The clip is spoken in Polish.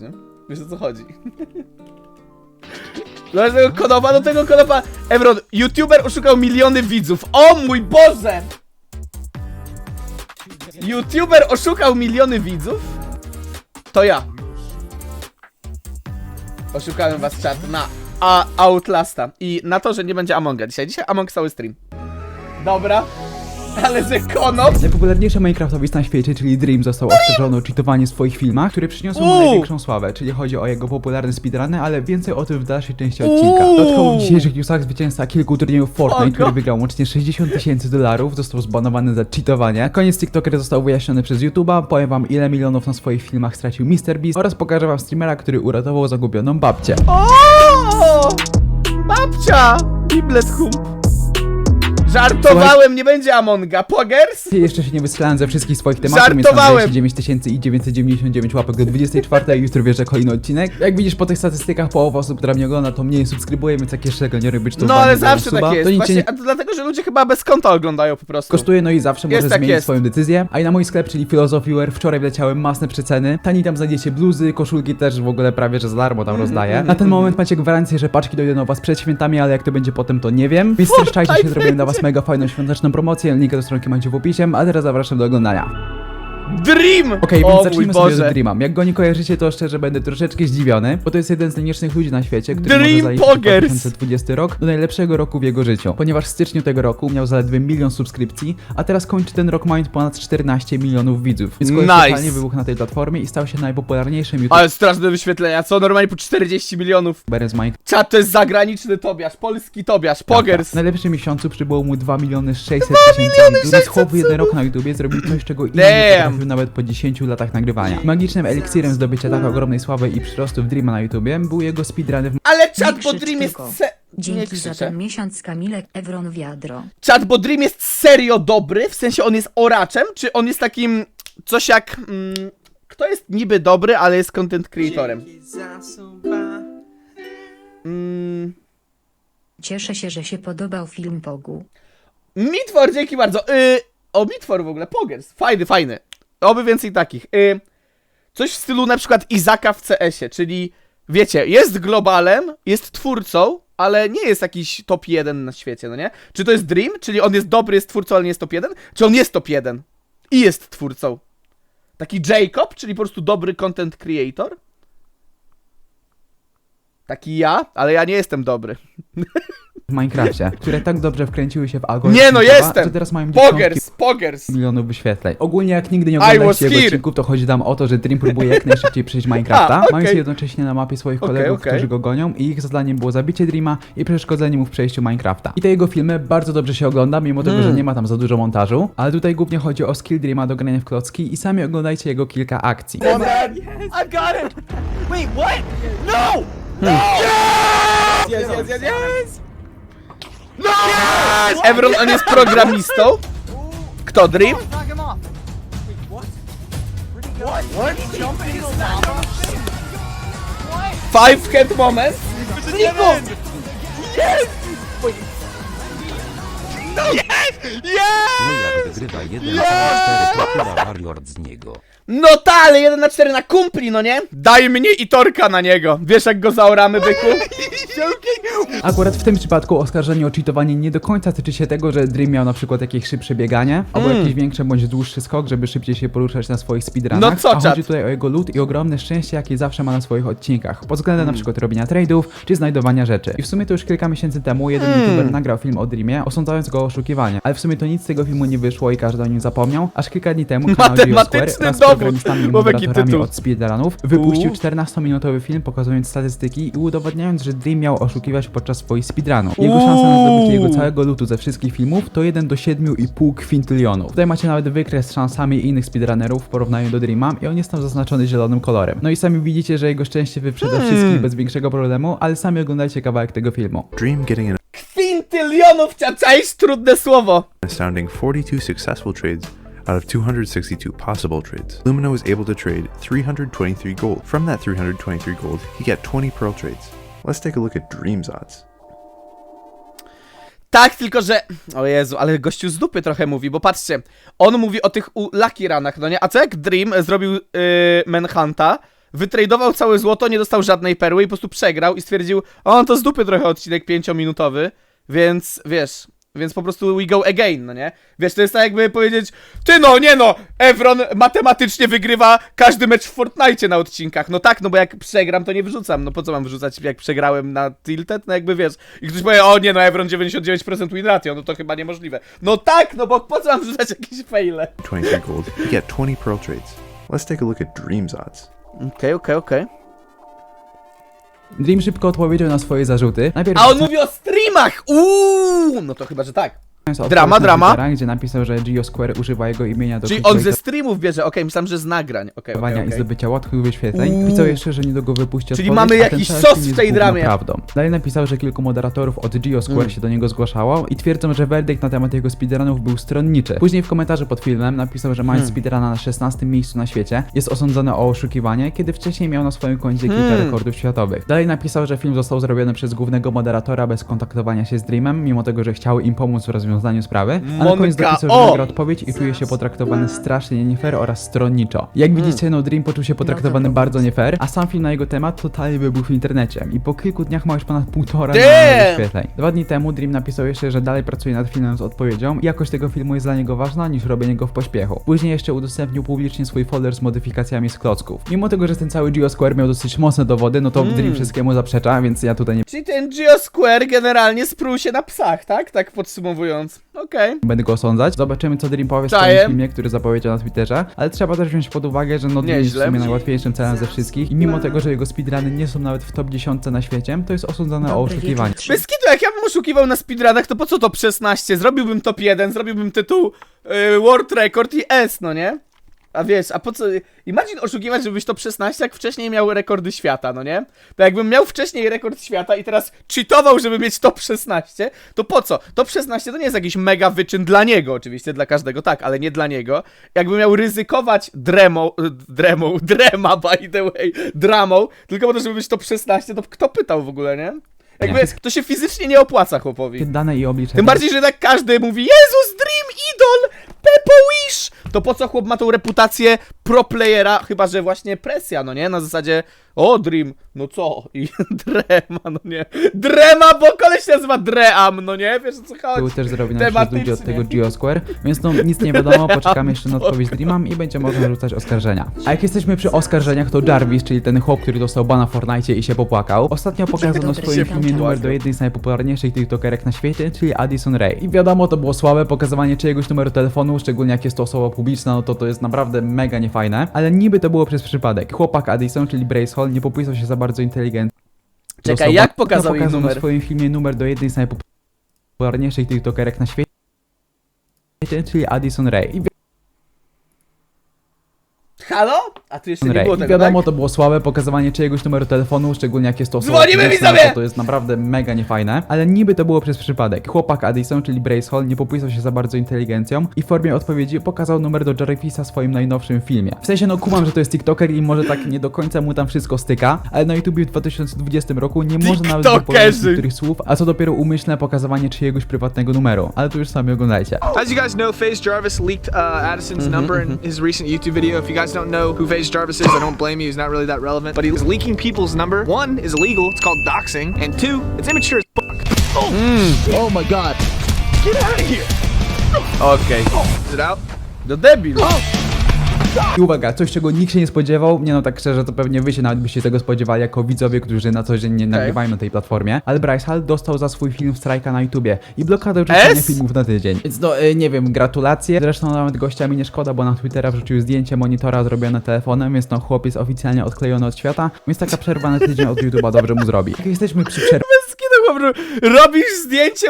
nie? Wiesz o co chodzi. Do tego konopa, do tego konopa. Evron, youtuber oszukał miliony widzów. O mój Boże! YouTuber oszukał miliony widzów? To ja. Oszukałem was czat na a Outlasta i na to, że nie będzie Amonga dzisiaj. Dzisiaj Among cały stream. Dobra. Ale ze konop. Najpopularniejszy Minecraftowicz na świecie, czyli Dream, został oskarżony o cheatowanie w swoich filmach, które przyniosły mu Uuu. największą sławę, czyli chodzi o jego popularne speedruny, ale więcej o tym w dalszej części odcinka. Uuu. Dodatkowo w dzisiejszych newsach zwycięzca kilku turniejów Fortnite, który wygrał łącznie 60 tysięcy dolarów, został zbanowany za cheatowanie. Koniec TikToker został wyjaśniony przez YouTube'a, powiem wam ile milionów na swoich filmach stracił MrBeast oraz pokażę wam streamera, który uratował zagubioną babcię. O! Babcia! Biblet hump. Żartowałem, nie będzie Amonga. Pogers? Jeszcze się nie wystrzelałem ze wszystkich swoich tematów, Żartowałem. 29 tysięcy i 999 łapek do 24 i jutro wierzę kolejny odcinek. Jak widzisz po tych statystykach połowa osób, która mnie ogląda, to mnie subskrybuje, więc jak jeszcze tego nie robisz, to No ale zawsze tak jest. To nic Właśnie, nie a to dlatego, że ludzie chyba bez konta oglądają po prostu. kosztuje, no i zawsze Jest możesz tak zmienić jest. swoją decyzję. A i na mój sklep, czyli Philosophy Wear, wczoraj wleciały masne przeceny. Tani tam znajdziecie bluzy, koszulki też w ogóle prawie, że za darmo tam rozdaję. Na ten moment macie gwarancję, że paczki dojdą do was przed świętami, ale jak to będzie potem, to nie wiem. Więc streszczajcie się, zrobiłem dla was mega fajną świąteczną promocję. Linkę do stronki macie w opisie, a teraz zapraszam do oglądania. Dream! Okej, o więc mój zacznijmy sobie Boże. od Dreama. Jak go nie kojarzycie, to szczerze będę troszeczkę zdziwiony, bo to jest jeden z najniższych ludzi na świecie, który Dream może zaliczyć Poggers. 2020 rok do najlepszego roku w jego życiu. Ponieważ w styczniu tego roku miał zaledwie milion subskrypcji, a teraz kończy ten rok mając ponad 14 milionów widzów. Więc koleś Nice. totalnie wybuchł na tej platformie i stał się najpopularniejszym Ale straszne wyświetlenia, co? Normalnie po 40 milionów. youtuberem z Minecraft. To jest zagraniczny Tobiasz, polski Tobiasz, Pogers. W najlepszym miesiącu przybyło mu 2 miliony 600 tysięcy widzów, więc chłop w jeden rok na YouTubie zrobił coś, czego inni nie Damn. Nawet po 10 latach nagrywania. Magicznym eliksirem zdobycia tak ogromnej sławy i przyrostu w Dreama na YouTubie był jego speedruny w Ale Nie czat, bo krzycz Dream jest tylko. se... Nie Dzięki za krzyczę. ten miesiąc Kamilek Evron Wiadro. Czat, bo Dream jest serio dobry, w sensie on jest oraczem, czy on jest takim... Coś jak... Mm, kto jest niby dobry, ale jest content creatorem? Mm, Cieszę się, że się podobał film Pogu. Mitwor, dzięki bardzo. Y, o, Mitwor w ogóle, Pogers. Fajny, fajny. Oby więcej takich. Y, coś w stylu na przykład Izaka w CS-ie, czyli wiecie, jest globalem, jest twórcą, ale nie jest jakiś top 1 na świecie, no nie? Czy to jest Dream? Czyli on jest dobry, jest twórcą, ale nie jest top 1? Czy on jest top 1 i jest twórcą? Taki Jacob, czyli po prostu dobry content creator? Taki ja, ale ja nie jestem dobry. w Minecrafcie, które tak dobrze wkręciły się w algorytm Nie no, YouTube'a, jestem! że teraz mają dziesiątki Pogers, Pogers! milionów wyświetleń. Ogólnie jak nigdy nie was oglądacie jego here. odcinków, to chodzi tam o to, że Dream próbuje jak najszybciej przejść Minecrafta, A, okej. mając jednocześnie na mapie swoich Okej, kolegów, okej. którzy go gonią i ich zadaniem było zabicie Dreama i przeszkodzenie mu w przejściu Minecrafta. I te jego filmy bardzo dobrze się ogląda, mimo tego, Hmm. że nie ma tam za dużo montażu, ale tutaj głównie chodzi o skill Dreama do grania w klocki i sami oglądajcie jego kilka akcji. Oh, man. I got it! Wait, what? No! No! Yes! Yes, yes, yes, yes! No! Yes! Evron, on jest programistą. Kto, Dream? Five head moment. Nico! Yes! No! Yes! Yes! No jak wygrywa 1 na 4 to chyba Warlord z niego. No ta, ale 1 na 4 na kumpli, no nie? Daj mnie i Torka na niego. Wiesz jak go zaoramy, byku? Akurat w tym przypadku oskarżenie o cheatowanie nie do końca tyczy się tego, że Dream miał na przykład jakieś szybsze bieganie, albo Mm. jakiś większy bądź dłuższy skok, żeby szybciej się poruszać na swoich speedrunach. No co, a chodzi tutaj o jego loot i ogromne szczęście, jakie zawsze ma na swoich odcinkach, pod względem na przykład robienia tradeów, czy znajdowania rzeczy. I w sumie to już kilka miesięcy temu jeden Mm. youtuber nagrał film o Dreamie, osądzając go o oszukiwanie, ale w sumie to nic z tego filmu nie wyszło i każdy o nim zapomniał, aż kilka dni temu kanał Matematyczny Geosquare wraz z dowód. programistami i Bo taki moderatorami tytuł. od speedrunów wypuścił Uuu. 14-minutowy film pokazując statystyki i udowodniając, że Dream miał oszukiwać podczas swoich speedrunów. Jego szansa na zdobycie jego całego lootu ze wszystkich filmów to 1 do 7,5 kwintylionów. Tutaj macie nawet wykres z szansami innych speedrunnerów w porównaniu do Dreama i on jest tam zaznaczony zielonym kolorem. No i sami widzicie, że jego szczęście wyprzeda Hmm. wszystkich bez większego problemu, ale sami oglądajcie kawałek tego filmu. Dream getting an Kwintylionów? Trudne słowo. astounding 42 successful trades out of 262 possible trades. Lumina was able to trade 323 gold. From that 323 gold, he got 20 pearl trades. Let's take a look at Dream's odds. Tak, tylko że. O Jezu, ale gościu z dupy trochę mówi, bo patrzcie, on mówi o tych u Lucky Runach, no nie? A co jak Dream zrobił yy, Manhunta, wytradował całe złoto, nie dostał żadnej perły i po prostu przegrał i stwierdził, o, on to z dupy trochę odcinek pięciominutowy, więc wiesz, więc po prostu we go again, no nie? Wiesz, to jest tak jakby powiedzieć, ty no, nie no, Evron matematycznie wygrywa każdy mecz w Fortnite na odcinkach. No tak, no bo jak przegram, to nie wyrzucam. No po co mam wyrzucać, jak przegrałem na Tilted? No jakby wiesz. I ktoś powie, o nie no, Evron 99% win ratio, no to chyba niemożliwe. No tak, no bo po co mam wrzucać jakieś faile? 23 gold, you get 20 pearl trades. Let's take a look at Dreams odds. Okej, okej, okej. Dream szybko odpowiedział na swoje zarzuty. Najpierw A on mówi o streamach! Uuu, no to chyba, że tak. Od Drama, na drama. Twittera, gdzie napisał, że GeoSquare używa jego imienia do Czyli on ze streamów bierze, okej, myślałem, że z nagrań. Okej, okej, i okej. zdobycia łatwych wyświetleń. Uuu. Pisał jeszcze, że niedługo wypuści Czyli odpowiedź, mamy a ten jakiś cały sos film w jest tej główną dramie. prawdą. Dalej napisał, że kilku moderatorów od GeoSquare Mm. się do niego zgłaszało i twierdzą, że werdykt na temat jego speedrunów był stronniczy. Później w komentarzu pod filmem napisał, że mając Hmm. speedruna na 16 miejscu na świecie, jest osądzony o oszukiwanie, kiedy wcześniej miał na swoim koncie kilka Hmm. rekordów światowych. Dalej napisał, że film został zrobiony przez głównego moderatora bez kontaktowania się z Dreamem, mimo tego, że chciał im pomóc w rozwiązaniu sprawy. A na koniec Monka, napisał, że o! nagra odpowiedź i czuje się potraktowany strasznie nie fair oraz stronniczo. Jak widzicie, no Dream poczuł się potraktowany bardzo nie fair, a sam film na jego temat totalnie wybuchł w internecie i po kilku dniach ma już ponad półtora Damn! miliona wyświetleń. Dwa dni temu Dream napisał jeszcze, że dalej pracuje nad filmem z odpowiedzią i jakość tego filmu jest dla niego ważna niż robienie go w pośpiechu. Później jeszcze udostępnił publicznie swój folder z modyfikacjami z klocków. Mimo tego, że ten cały GeoSquare miał dosyć mocne dowody, no to Dream wszystkiemu zaprzecza, więc ja tutaj nie Czyli ten GeoSquare generalnie sprół się na psach, tak? Tak podsumowując. Okej. będę go osądzać. Zobaczymy, co Dream powie w swoim filmie, który zapowiedział na Twitterze, ale trzeba też wziąć pod uwagę, że no Dream jest w Nieźle. sumie najłatwiejszym celem ze wszystkich i mimo tego, że jego speedruny nie są nawet w top 10 na świecie, to jest osądzone o Dobry oszukiwanie. wieczór. Bez kitu, jak ja bym oszukiwał na speedrunach, to po co top 16? Zrobiłbym top 1, zrobiłbym tytuł yy, World Record i S, no nie? A wiesz, a po co... Imagine oszukiwać, żebyś top 16, jak wcześniej miał rekordy świata, no nie? To jakbym miał wcześniej rekord świata i teraz cheatował, żeby mieć top 16, to po co? Top 16 to nie jest jakiś mega wyczyn dla niego, oczywiście, dla każdego, tak, ale nie dla niego. Jakbym miał ryzykować dremą, dremą, drema by the way, dramą, tylko po to, żeby być top 16, to kto pytał w ogóle, nie? Jakby Nie. to się fizycznie nie opłaca chłopowi. Dane i oblicze. Tym bardziej, że tak każdy mówi Jezus, Dream Idol! To po co chłop ma tą reputację pro playera, chyba że właśnie presja, no nie? Na zasadzie, o Dream, no co? I Drema, no nie? Drema, bo koleś się nazywa Dream, no nie? Wiesz o co Był chodzi? też zrobiony przez ludzi od tego GeoSquare, więc no nic nie wiadomo, poczekamy jeszcze na odpowiedź Dreamam i będzie można rzucać oskarżenia. A jak jesteśmy przy oskarżeniach, to Jarvis, czyli ten chłop, który dostał bana w Fortnite i się popłakał, ostatnio pokazał na swoim filmie numer do jednej z najpopularniejszych TikTokerek na świecie, czyli Addison Ray. I wiadomo, to było słabe, pokazywanie czyjegoś numeru telefonu, szczególnie jak jest to osoba publiczna, no to to jest naprawdę mega niefajne, ale niby to było przez przypadek. Chłopak Addison, czyli Brace Hall, nie popisał się za bardzo inteligentnie. Czekaj, Dostał jak pokazał jej numer? swoim filmie numer do jednej z najpopularniejszych TikTokerek na świecie, czyli Addison Ray. I Halo? A tu jeszcze nie było I tego, wiadomo, tak? to było słabe, pokazywanie czyjegoś numeru telefonu, szczególnie jak jest to osoba Dzwonimy, publiczna, widzowie! to, to jest naprawdę mega niefajne, ale niby to było przez przypadek. Chłopak Addison, czyli Brace Hall, nie popisał się za bardzo inteligencją i w formie odpowiedzi pokazał numer do Jarvisa w swoim najnowszym filmie. W sensie, no kumam, że to jest TikToker i może tak nie do końca mu tam wszystko styka, ale na YouTubie w 2020 roku nie można nawet TikTokerzy! wypowiedzieć niektórych słów, a co dopiero umyślne pokazywanie czyjegoś prywatnego numeru. Ale to już sami oglądajcie. As you guys know, FaZe Jarvis leaked uh, Addison's number in his recent YouTube video. If you guys don't know who FaZe Jarvis is, I don't blame you. He's not really that relevant. But he's leaking people's number. One is illegal. It's called doxing. And two, it's immature as fuck. Oh, oh my god. Get out of here. Okej. Is it out? No debil. Oh. I uwaga, coś czego nikt się nie spodziewał, nie no tak szczerze, to pewnie wy się nawet byście tego spodziewali jako widzowie, którzy na co dzień nie nagrywają na tej platformie, ale Bryce Hall dostał za swój film strajka na YouTubie i blokadę S? filmów na tydzień. Więc no, y, nie wiem, gratulacje. Zresztą nawet gościa mi nie szkoda, bo na Twittera wrzucił zdjęcie monitora zrobione telefonem, więc no chłopiec oficjalnie odklejony od świata, więc taka przerwa na tydzień od YouTube'a dobrze mu zrobi. Jak jesteśmy przy przerwie, robisz zdjęcie